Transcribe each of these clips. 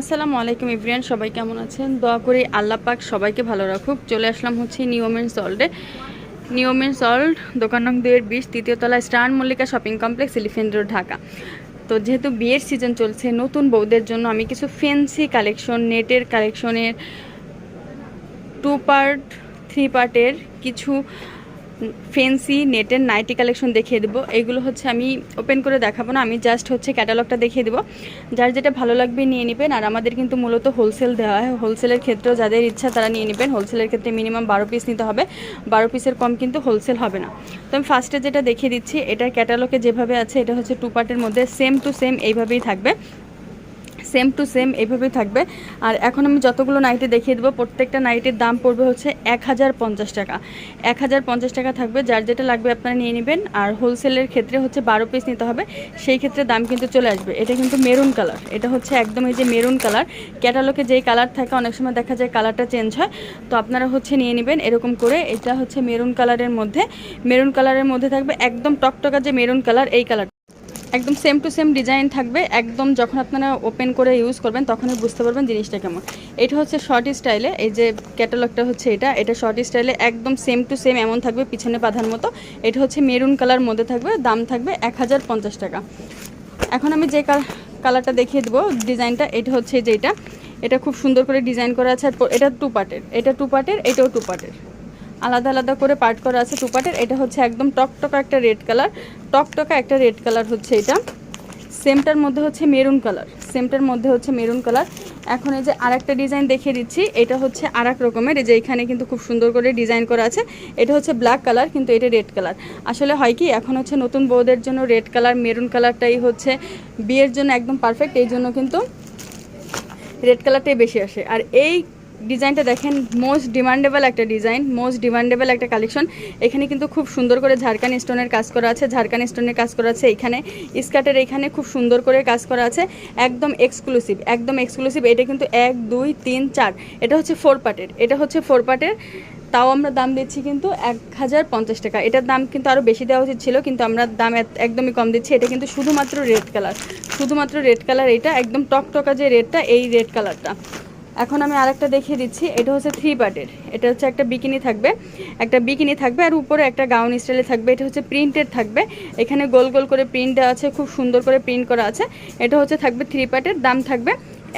আসসালামু আলাইকুম ইব্রিয়ান সবাই কেমন আছেন? দোয়া করি আল্লাহ পাক সবাইকে ভালো রাখুক। চলে আসলাম হচ্ছে নিয়মের সল্টে নিয়মের সল্ট দোকান নং দুয়ের বিশ, তৃতীয় তলা Star Mallika Shopping Complex Elephant Road Dhaka. তো যেহেতু বিয়ের সিজন চলছে, নতুন বউদের জন্য আমি কিছু ফেন্সি কালেকশন নেটের কালেকশনের টু পার্ট থ্রি পার্টের কিছু ফেন্সি নেটের নাইটি কালেকশন দেখিয়ে দেবো। এগুলো হচ্ছে আমি ওপেন করে দেখাবো না, আমি জাস্ট হচ্ছে ক্যাটালগটা দেখিয়ে দেবো। যার যেটা ভালো লাগবে নিয়ে নেবেন, আর আমাদের কিন্তু মূলত হোলসেল দেওয়া হয়। হোলসেলের ক্ষেত্রেও যাদের ইচ্ছা তারা নিয়ে নেবেন। হোলসেলের ক্ষেত্রে মিনিমাম বারো পিস নিতে হবে। বারো পিসের কম কিন্তু হোলসেল হবে না। তো আমি ফার্স্টে যেটা দেখিয়ে দিচ্ছি এটা ক্যাটালগে যেভাবে আছে, এটা হচ্ছে টু পার্টের মধ্যে সেম টু সেম এইভাবেই থাকবে। সেম টু সেম এইভাবেই থাকবে। আর এখন আমি যতগুলো নাইটি দেখিয়ে দেবো, প্রত্যেকটা নাইটির দাম পড়বে হচ্ছে এক হাজার পঞ্চাশ টাকা। এক হাজার পঞ্চাশ টাকা থাকবে, যার যেটা লাগবে আপনারা নিয়ে নেবেন। আর হোলসেলের ক্ষেত্রে হচ্ছে বারো পিস নিতে হবে। সেই ক্ষেত্রে দাম কিন্তু চলে আসবে। এটা কিন্তু মেরুন কালার এটা হচ্ছে একদম এই যে মেরুন কালার ক্যাটালগে যেই কালার থাকে, অনেক সময় দেখা যায় কালারটা চেঞ্জ হয়। তো আপনারা হচ্ছে নিয়ে নেবেন এরকম করে। এটা হচ্ছে মেরুন কালারের মধ্যে। মেরুন কালারের মধ্যে থাকবে একদম টকটকা যে মেরুন কালার এই কালার একদম সেম টু সেম ডিজাইন থাকবে। একদম যখন আপনারা ওপেন করে ইউজ করবেন, তখনই বুঝতে পারবেন জিনিসটা কেমন। এটা হচ্ছে শর্ট স্টাইলে এই যে ক্যাটালগটা হচ্ছে এটা এটা শর্ট স্টাইলে একদম সেম টু সেম এমন থাকবে পিছনে বাঁধার মতো। এটা হচ্ছে মেরুন কালার মধ্যে থাকবে, দাম থাকবে এক হাজার পঞ্চাশ টাকা। এখন আমি যে কালারটা দেখিয়ে দেবো ডিজাইনটা এটা হচ্ছে যেটা এটা। খুব সুন্দর করে ডিজাইন করা আছে, আর এটা টু পার্টের এটা টু পার্টের এটাও টু পার্টের আলাদা আলাদা করে পার্ট করা আছে টু পার্টের এটা হচ্ছে একদম টকটকা একটা রেড কালার টকটকা একটা রেড কালার হচ্ছে এটা। সেমটার মধ্যে হচ্ছে মেরুন কালার সেমটার মধ্যে হচ্ছে মেরুন কালার এখন এই যে আর একটা ডিজাইন দেখিয়ে দিচ্ছি, এটা হচ্ছে আর এক রকমের। এই যে এখানে কিন্তু খুব সুন্দর করে ডিজাইন করা আছে। এটা হচ্ছে ব্ল্যাক কালার কিন্তু এটা রেড কালার আসলে হয় কি, এখন হচ্ছে নতুন বউদের জন্য রেড কালার মেরুন কালারটাই হচ্ছে বিয়ের জন্য একদম পারফেক্ট এই জন্য কিন্তু রেড কালারটাই বেশি আসে। আর এই ডিজাইনটা দেখেন মোস্ট ডিমান্ডেবল একটা ডিজাইন মোস্ট ডিমান্ডেবল একটা কালেকশন এখানে কিন্তু খুব সুন্দর করে ঝাড়খান স্টোনের কাজ করা আছে, ঝাড়খান স্টোনের কাজ করা আছে এখানে। স্কার্টের এখানে খুব সুন্দর করে কাজ করা আছে, একদম এক্সক্লুসিভ একদম এক্সক্লুসিভ এটা কিন্তু এক, দুই, তিন, চার, এটা হচ্ছে ফোর পার্টের এটা হচ্ছে ফোর পার্টের তাও আমরা দাম দিচ্ছি কিন্তু এক হাজার পঞ্চাশ টাকা। এটার দাম কিন্তু আরও বেশি দেওয়া উচিত ছিল, কিন্তু আমরা দাম একদমই কম দিচ্ছি। এটা কিন্তু শুধুমাত্র রেড কালার শুধুমাত্র রেড কালার এটা একদম টকটকা যে রেডটা এই রেড কালারটা এখন আমি আরেকটা দেখিয়ে দিচ্ছি, এটা হচ্ছে থ্রি পার্টের এটা হচ্ছে একটা বিকিনি থাকবে, একটা বিকিনি থাকবে আর উপরে একটা গাউন স্টাইলে থাকবে, এটা হচ্ছে প্রিন্টের থাকবে, এখানে গোল গোল করে প্রিন্ট আছে, খুব সুন্দর করে প্রিন্ট করা আছে, এটা হচ্ছে থাকবে থ্রি পার্টের দাম থাকবে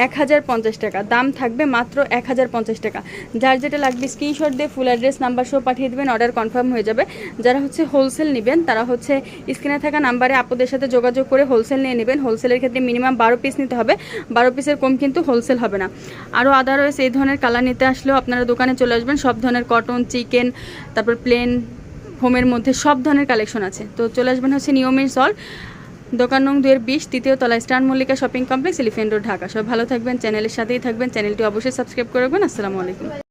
এক হাজার পঞ্চাশ টাকা। দাম থাকবে মাত্র এক হাজার পঞ্চাশ টাকা। যার যেটা লাগবে স্ক্রিনশট দিয়ে ফুল অ্যাড্রেস নাম্বার সহ পাঠিয়ে দেবেন অর্ডার কনফার্ম হয়ে যাবে। যারা হচ্ছে হোলসেল নেবেন, তারা হচ্ছে স্ক্রিনে থাকা নাম্বারে আপুদের সাথে যোগাযোগ করে হোলসেল নিয়ে নেবেন। হোলসেলের ক্ষেত্রে মিনিমাম বারো পিস নিতে হবে। বারো পিসের কম কিন্তু হোলসেল হবে না। আরও আদারওয়াইজ এই ধরনের কালার নিতে আসলেও আপনারা দোকানে চলে আসবেন। সব ধরনের কটন চিকেন তারপর প্লেন হোমের মধ্যে সব ধরনের কালেকশন আছে। তো চলে আসবেন হচ্ছে নিয়মের সল দোকান নং দুয়ের বিশ, তৃতীয় তলায় Star Mallika Shopping Complex, Elephant Road, Dhaka. সব ভালো থাকবেন, চ্যানেলের সাথেই থাকবেন। চ্যানেলটি অবশ্যই সাবস্ক্রাইব করবেন আসসালামু আলাইকুম।